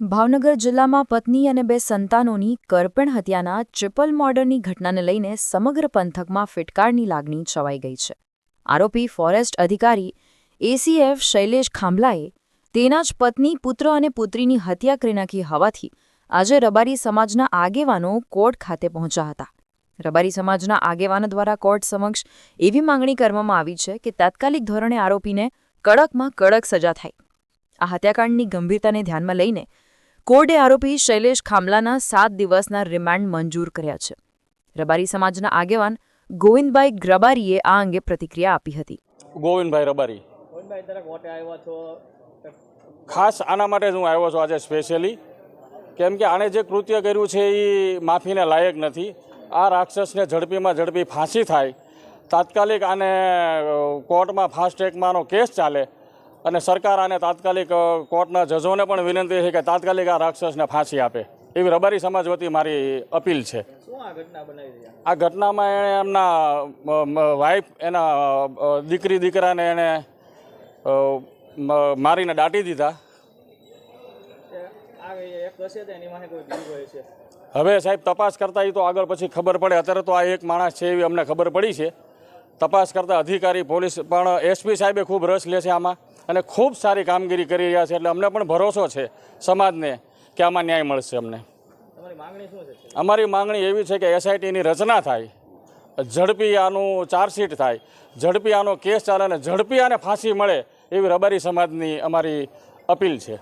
ભાવનગર જિલ્લામાં પત્ની અને બે સંતાનોની કરપણ હત્યાના ટ્રિપલ મોર્ડરની ઘટનાને લઈને સમગ્ર પંથકમાં ફિટકારની લાગણી છવાઈ ગઈ છે. આરોપી ફોરેસ્ટ અધિકારી એસીએફ શૈલેષ ખાંભલાએ તેના જ પત્ની, પુત્ર અને પુત્રીની હત્યા કરી નાખી હોવાથી આજે રબારી સમાજના આગેવાનો કોર્ટ ખાતે પહોંચ્યા હતા. રબારી સમાજના આગેવાનો દ્વારા કોર્ટ સમક્ષ એવી માંગણી કરવામાં આવી છે કે તાત્કાલિક ધોરણે આરોપીને કડકમાં કડક સજા થાય. આ હત્યાકાંડની ગંભીરતાને ધ્યાનમાં લઈને કોર્ટે આરોપી શૈલેષ ખામલાના સાત દિવસના રિમાન્ડ મંજૂર કર્યા છે. રબારી સમાજના આગેવાન ગોવિંદભાઈ ગ્રબારીએ આ અંગે પ્રતિક્રિયા આપી હતી. ગોવિંદભાઈ રબારી. ખાસ આના માટે જ હું આવ્યો છું આજે સ્પેશિયલી કેમ કે આણે જે કૃત્ય કર્યું છે એ માફીને લાયક નથી. આ રાક્ષસને ઝડપીમાં ઝડપી ફાંસી થાય. તાત્કાલિક આને કોર્ટમાં ફાસ્ટ ટ્રેકમાંનો કેસ ચાલે. અને સરકાર આને તાત્કાલિક કોર્ટના જજોને પણ વિનંતી છે કે તાત્કાલિક આ રાક્ષસને ફાંસી આપે. એવી રબારી સમાજ વતી મારી અપીલ છે. આ ઘટનામાં એણે એમના વાઈફ એના દીકરી દીકરાને એણે મારીને દાટી દીધા. હવે સાહેબ તપાસ કરતા એ તો આગળ પછી ખબર પડે. અત્યારે તો આ એક માણસ છે એવી અમને ખબર પડી છે. તપાસ કરતા અધિકારી પોલીસ પણ એસપી સાહેબે ખૂબ રસ લે છે આમાં. અને ખૂબ સારી કામગીરી કરી રહ્યા છે એટલે અમને પણ ભરોસો છે સમાજને કે આમાં ન્યાય મળશે અમને. માંગણી અમારી માંગણી એવી છે કે એસઆઈટીની રચના થાય ઝડપી આનું ચાર્જશીટ થાય ઝડપી આનો કેસ ચાલે અને ઝડપી આને ફાંસી મળે એવી રબારી સમાજની અમારી અપીલ છે.